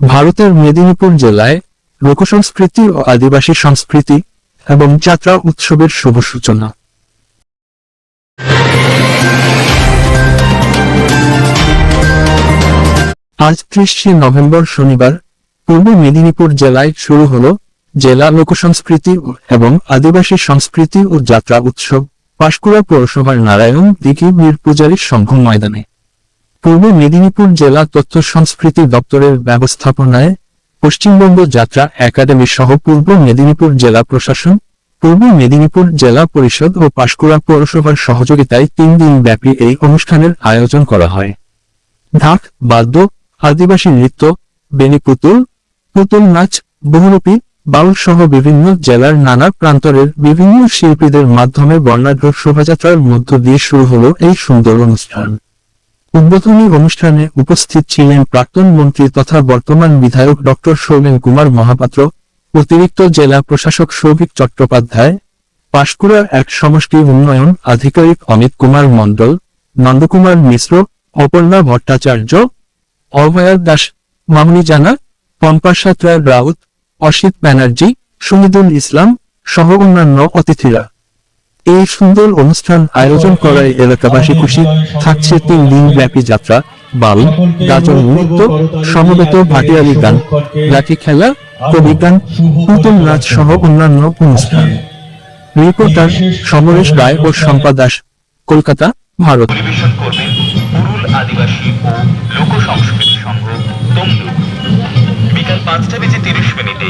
ভারতের মেদিনীপুর জেলায় লোকসংস্কৃতি ও আদিবাসী সংস্কৃতি এবং যাত্রা উৎসবের শুভ সূচনা। আজ ত্রিশে নভেম্বর শনিবার পূর্ব মেদিনীপুর জেলায় শুরু হল জেলা লোকসংস্কৃতি এবং আদিবাসী সংস্কৃতি ও যাত্রা উৎসব। পাঁশকুড়া পৌরসভার নারায়ণ দিঘি বীর পূজারী সংঘ ময়দানে। পূর্ব মেদিনীপুর জেলা তথ্য সংস্কৃতি দপ্তরের ব্যবস্থাপনায় পশ্চিমবঙ্গ যাত্রা একাডেমি সহ পূর্ব মেদিনীপুর জেলা প্রশাসন, পূর্ব মেদিনীপুর জেলা পরিষদ ও পাঁশকুড়া পৌরসভার সহযোগিতায় তিন দিন ব্যাপী এই অনুষ্ঠানের আয়োজন করা হয়। ঢাক, বাদ্য, আদিবাসী নৃত্য বেনি পুতুল পুতুল নাচ, বহুরূপী, বাউল সহ বিভিন্ন জেলার নানা প্রান্তরের বিভিন্ন শিল্পীদের মাধ্যমে বর্ণাঢ্য শোভাযাত্রার মধ্য দিয়ে শুরু হলো এই সুন্দর অনুষ্ঠান। উদ্বোধনী অনুষ্ঠানে উপস্থিত ছিলেন প্রাক্তন মন্ত্রী তথা বর্তমান বিধায়ক ডক্টর সৌমেন কুমার মহাপাত্র, অতিরিক্ত জেলা প্রশাসক সৌভিক চট্টোপাধ্যায়, পাঁশকুড়ার এক সমষ্টি উন্নয়ন আধিকারিক অমিত কুমার মণ্ডল, নন্দকুমার মিশ্র, অপর্ণা ভট্টাচার্য, অভয়া দাস, মামনি জানা পম্পা সাঁতরা রাউত, অসিত ব্যানার্জি, সুমিদুল ইসলাম সহ অন্যান্য অতিথিরা। এই সুন্দর অনুষ্ঠান আয়োজন করায় এলাকাবাসী খুশি। থাকছে তিন দিন ব্যাপী যাত্রা, বাল, গাজন নৃত্য, সমবেত ভাটিয়ালি গান লাঠি খেলা, কবি গান, পুতুল নাচ সহ অন্যান্য অনুষ্ঠান। রিপোর্টার সমরেশ রায় ও শম্পা দাস, কলকাতা, ভারত। আদিবাসী ও লোক সংস্কৃতি সংঘ, তমলুক। বিকাল পাঁচটা বেজে তিরিশ মিনিটে